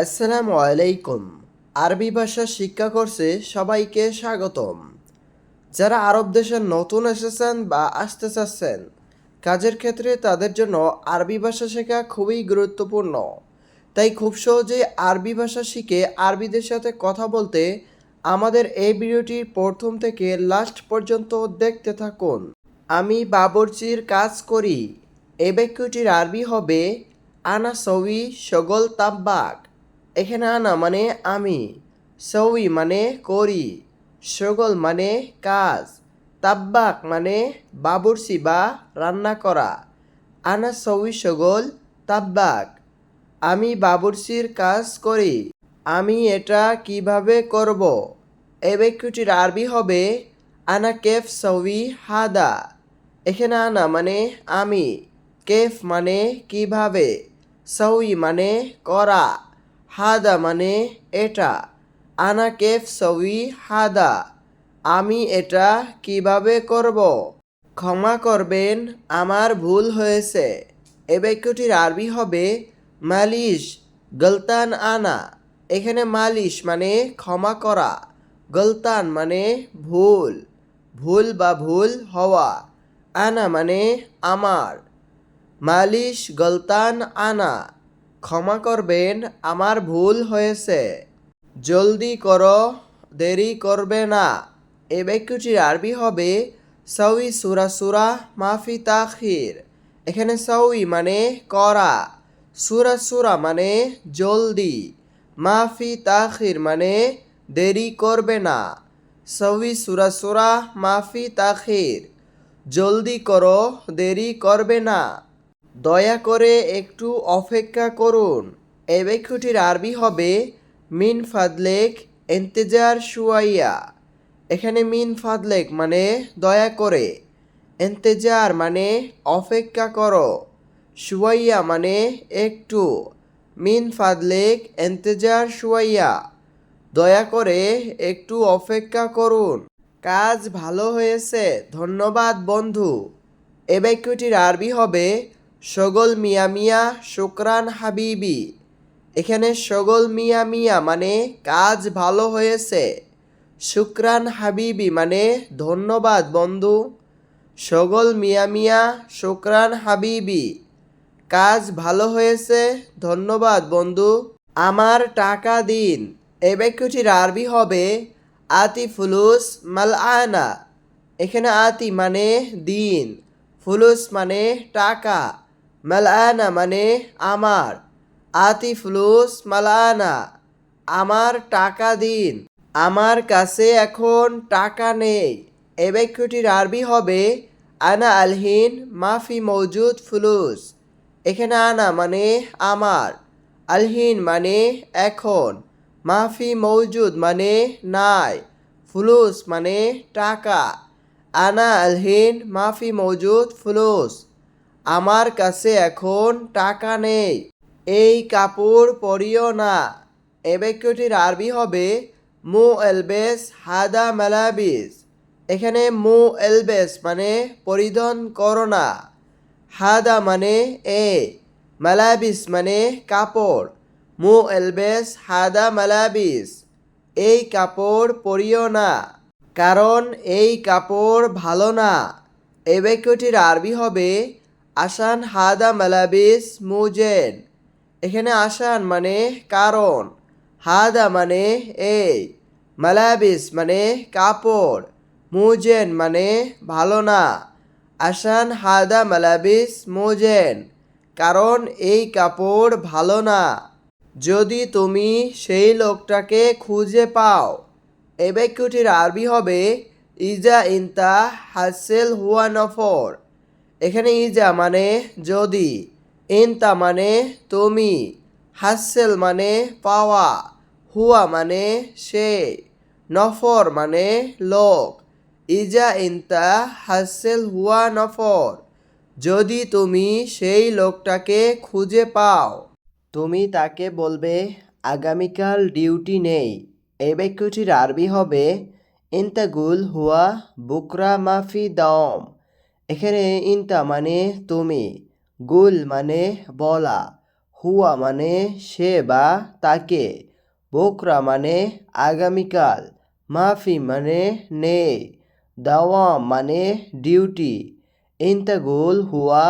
আসসালামু আলাইকুম। আরবি ভাষা শিক্ষা কোর্সে সবাইকে স্বাগতম। যারা আরব দেশে নতুন এসেছেন বা আসতে চাচ্ছেন, কাজের ক্ষেত্রে তাদের জন্য আরবি ভাষা শেখা খুবই গুরুত্বপূর্ণ। তাই খুব সহজে আরবি ভাষা শিখে আরবিদের সাথে কথা বলতে আমাদের এই ভিডিওটির প্রথম থেকে লাস্ট পর্যন্ত দেখতে থাকুন। আমি বাবরচির কাজ করি। এই বাক্যটির আরবি হবে আনা সউই সগল তাব্বাক এখানে আনা মানে আমি। সউই মানে করি। সগল মানে কাজ। তাব্বাক মানে বাবুরসি বা রান্না করা। আনা সউই সগল তাব্বাক। আমি বাবুরসির কাজ করি। আমি এটা কীভাবে করব? এই বাক্যটির আরবি হবে, আনা কেফ সউই হাদা। এখানে আনা মানে আমি। কেফ মানে কীভাবে? সউই মানে করা। হাদা মানে এটা। আনা কেফ সউই হাদা। আমি এটা কীভাবে করব? ক্ষমা করবেন, আমার ভুল হয়েছে। এ বাক্যটির আরবি হবে মালিশ, গলতান আনা। এখানে মালিশ মানে ক্ষমা করা, গলতান মানে ভুল ভুল বা ভুল হওয়া। আনা মানে আমার। মালিশ, গলতান আনা। ক্ষমা করবেন, আমার ভুল হয়েছে। জলদি করো, দেরি করবে না। এই বাক্যটির আরবি হবে সউই সুরা সুরা মাফি তাখির। এখানে সউই মানে করা, সুরা সুরা মানে জলদি। মাফি তাখির মানে দেরি করবে না। সউই সুরা সুরা মাফি তাখির। জলদি করো, দেরি করবে না। দয়া করে একটু অপেক্ষা করুন। এই বাক্যটির আরবি হবে মিন ফাদলেক এন্তেজার শুয়াইয়া। এখানে মিন ফাদলেক মানে দয়া করে। এন্তেজার মানে অপেক্ষা করো। শুয়াইয়া মানে একটু। মিন ফাদলেক এন্তেজার শুয়াইয়া। দয়া করে একটু অপেক্ষা করুন। কাজ ভালো হয়েছে, ধন্যবাদ বন্ধু। এ বাক্যটির আরবি হবে সগল মিয়া মিয়া, শুক্রান হাবিবি। এখানে সগল মিয়া মিয়া মানে কাজ ভালো হয়েছে। শুক্রান হাবিবি মানে ধন্যবাদ, বন্ধু। সগল মিয়া মিয়া, শুক্রান হাবিবি। কাজ ভালো হয়েছে, ধন্যবাদ, বন্ধু। আমার টাকা দিন। এই বাক্যটির আরবি হবে আতি ফুলুস মাল আনা এখানে আতি মানে দিন, ফুলুস মানে টাকা। মালানা মানে আমার। আতি ফুলুস মালানা, আমার টাকা দিন। আমার কাছে এখন টাকা নেই। এ বাক্যটির আরবি হবে, আনা আলহিন, মাফি মৌজুদ ফুলুস। এখানে আনা মানে আমার, আলহিন মানে এখন। মাফি মৌজুদ মানে নাই, ফুলুস মানে টাকা। আনা আলহিন, মাফি মৌজুদ ফুলুস। আমার কাছে এখন টাকা নেই। এই কাপড় পরিও না। এ বাক্যটির আরবি হবে মু এলবেস হাদা মেলাবিস। এখানে মু এলবেস মানে পরিধান করো না। হাদা মানে এ। মালাবিস মানে কাপড়। মু এলবেস হাদা মালাবিস। এই কাপড় পরিও না। কারণ এই কাপড় ভালো না। এই বাক্যটির আরবি হবে আসান হাদা মালাবিস মুজেন। এখানে আসান মানে কারণ, হাদা মানে এই। মালাবিস মানে কাপড়, মুজেন মানে ভালো না। আসান হাদা মালাবিস মুজেন, কারণ এই কাপড় ভালো না। যদি তুমি সেই লোকটাকে খুঁজে পাও এই বাক্যটির আরবি হবে, ইজা ইন্তা হাসেল হুয়া নফর। এখানে ইজা মানে যদি, ইনতা মানে তুমি, হাসেল মানে পাওয়া, হুয়া মানে সে, নফর মানে লোক, ইজা, ইনতা, হাসেল, হুয়া, নফর। যদি তুমি সেই লোকটাকে খুঁজে পাও, তুমি তাকে বলবে, আগামীকাল ডিউটি নেই এই বাক্যটির আরবি হবে, ইন্তাগুল হুয়া বুকরা মাফি দম এখানে ইন্তা মানে তুমি, গুল মানে বলা, হুয়া মানে সে বা তাকে, বোকরা মানে আগামীকাল, মাফি মানে নেই, দাওয়াম মানে ডিউটি ইন্তাগুল হুয়া,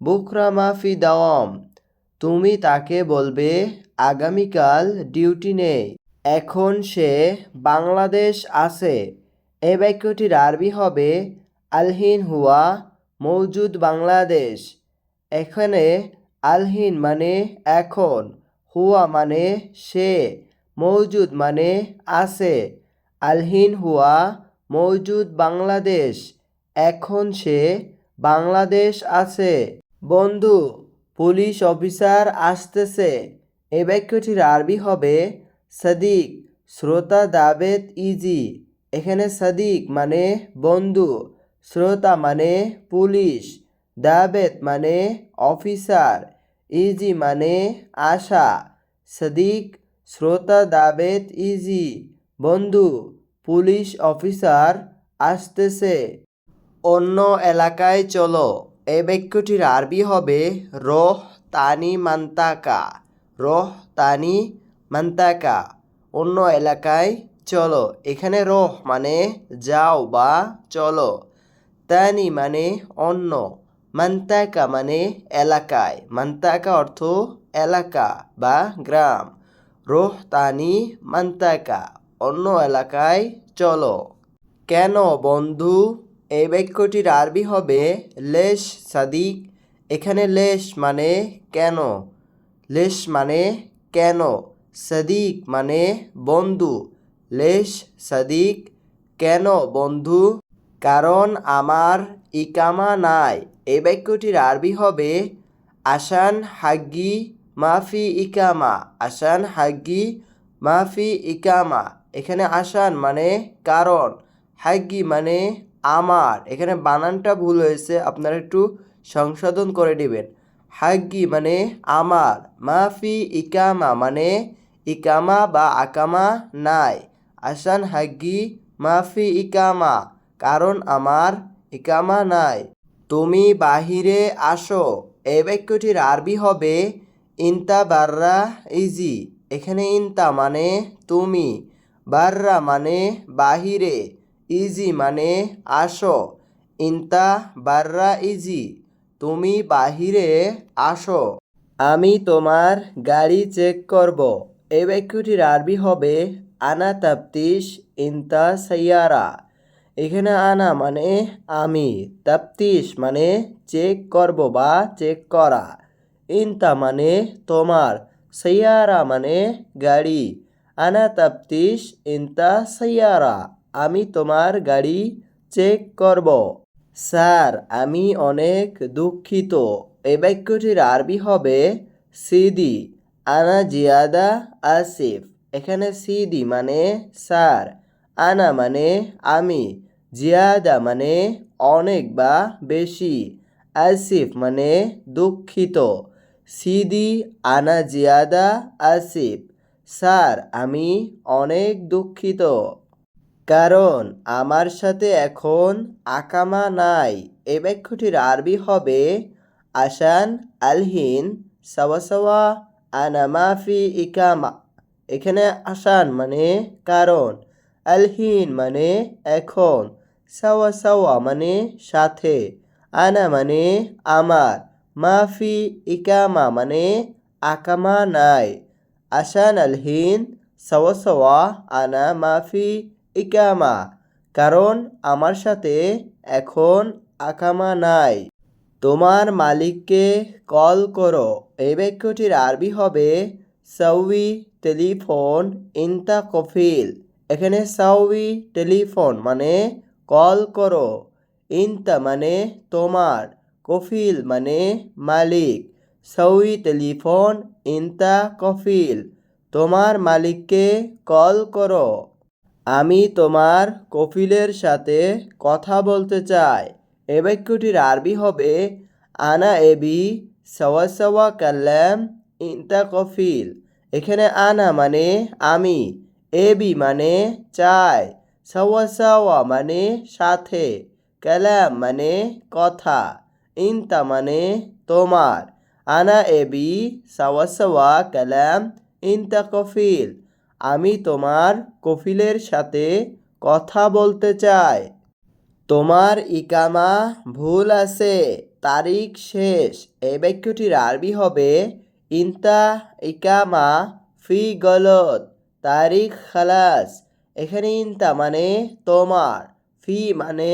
বুকরা, মাফি, দাওয়াম, তুমি তাকে বলবে আগামীকাল ডিউটি নেই। এখন সে বাংলাদেশ আছে, এ বাক্যটির আরবি হবে আলহিন হুয়া মৌজুদ বাংলাদেশ। এখানে আলহিন মানে এখন, হুয়া মানে সে মৌজুদ মানে আছে। আলহিন হুয়া মৌজুদ বাংলাদেশ, এখন সে বাংলাদেশ আছে। বন্ধু, পুলিশ অফিসার আসতেছে। এ বাক্যটির আরবি হবে সাদিক, শ্রোতা দাবেদ ইজি। এখানে সাদিক মানে বন্ধু। শ্রোতা মানে পুলিশ দাবেদ মানে অফিসার, ইজি মানে আশা, সদিক, শ্রোতা দাবেদ ইজি, বন্ধু, পুলিশ অফিসার আসতেছে। অন্য এলাকায় চলো এই বাক্যটির আরবি হবে রহ তানি মান্তাকা, রহ তানি মান্তাকা। অন্য এলাকায় চলো, এখানে রহ মানে যাও বা চলো। তানি মানে অন্য, মান্তাকা মানে এলাকায়। মান্তাকা অর্থ এলাকা বা গ্রাম। রোহ, তানি, মান্তাকা, অন্য এলাকায় চলো। কেন বন্ধু? এই বাক্যটির আরবি হবে লেশ, সাদিক। এখানে লেশ মানে কেন? লেশ মানে কেন? সাদিক মানে বন্ধু। লেশ, সাদিক, কেন বন্ধু? কারণ আমার ইকামা নাই। এই বাক্যটির আরবি হবে আসান হাগ্গি মাফি ইকামা। আসান হাগ্গি মাফি ইকামা। এখানে আসান মানে কারণ, হাগ্গি মানে আমার। এখানে বানানটা ভুল হয়েছে, আপনারা একটু সংশোধন করে নেবেন। হাগ্গি মানে আমার, মাফি ইকামা মানে ইকামা বা আকামা নাই। আসান হাগ্গি মাফি ইকামা। কারণ আমার ইকামা নাই। তুমি বাহিরে আসো। এই বাক্যটির আরবি হবে ইনতা বাররা ইজি। এখানে ইনতা মানে তুমি, বাররা মানে বাহিরে, ইজি মানে আসো। ইনতা বাররা ইজি, তুমি বাহিরে আসো। আমি তোমার গাড়ি চেক করব। এই বাক্যটির আরবি হবে আনা তাপ্তিশ ইনতা সাইয়ারা। এখানে আনা মানে আমি, তাপ্তিশ মানে চেক করব বা চেক করা। ইনতা মানে তোমার সাইয়ারা মানে গাড়ি। আনা, তাপ্তিশ, ইনতা সাইয়ারা আমি তোমার গাড়ি চেক করব। স্যার, আমি অনেক দুঃখিত। এই বাক্যটির আরবি হবে সিদি। আনা জিয়াদা, আসিফ। এখানে সিদি মানে স্যার। আনা মানে আমি, জিয়াদা মানে অনেক বা বেশি, আসিফ মানে দুঃখিত, সিদি আনা জিয়াদা, আসিফ, স্যার আমি অনেক দুঃখিত। কারণ আমার সাথে এখন আকামা নাই এই বাক্যটির আরবি হবে আসান আলহিন সাওয়া আনা মাফি ইকামা, এখানে আসান মানে কারণ। আলহিন মানে এখন, সাওয়া সাওয়া মানে সাথে, আনা মানে আমার, মাফি ইকামা মানে আকামা নাই। আসান আলহিন, সাওয়া সাওয়া, আনা, মাফি ইকামা, কারণ আমার সাথে এখন আকামা নাই। তোমার মালিককে কল করো। এই বাক্যটির আরবি হবে সাউই টেলিফোন ইন্তা কফিল এখানে সাউই টেলিফোন মানে কল করো। ইনতা মানে তোমার। কফিল মানে মালিক। সাউই টেলিফোন, ইনতা, কফিল। তোমার মালিককে কল করো। আমি তোমার কফিলের সাথে কথা বলতে চাই। এ বাক্যটির আরবি হবে, আনা এবি সাওয়া সাওয়া কাল্লাম ইনতা কফিল। এখানে আনা মানে আমি। এবি মানে চাই, সাওয়া মানে সাথে, কালাম মানে কথা, ইনতা মানে তোমার, আনা এবি সাওয়া সাওয়া, কালাম, ইনতা কফিল, আমি তোমার কফিলের সাথে কথা বলতে চাই। তোমার ইকামা ভুল আছে, তারিখ শেষ এই বাক্যটির আরবি হবে, ইনতা ইকামা ফি গলত। তারিখ খালাস। এখানে ইনতা মানে তোমার, ফি মানে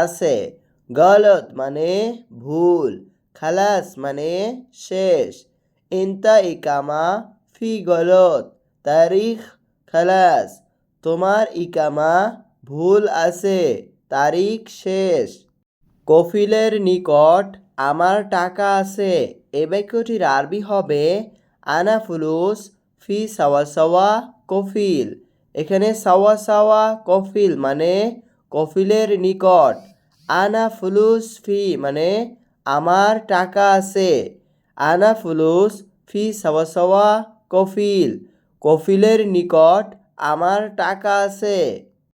আছে, গলত মানে ভুল, খালাস মানে শেষ। ইনতা ইকামা, ফি গলত, তারিখ খালাস, তোমার ইকামা ভুল আছে, তারিখ শেষ। কফিলের নিকট আমার টাকা আছে, এ বাক্যটির আরবি হবে আনা ফুলুস ফি সাওয়া সাওয়া কফিল। এখানে সাওয়া সাওয়া কফিল মানে কফিলের নিকট। আনা ফুলুস ফি মানে আমার টাকা আছে। আনা ফুলুস ফি সাওয়া সাওয়া কফিল। কফিলের নিকট আমার টাকা আছে।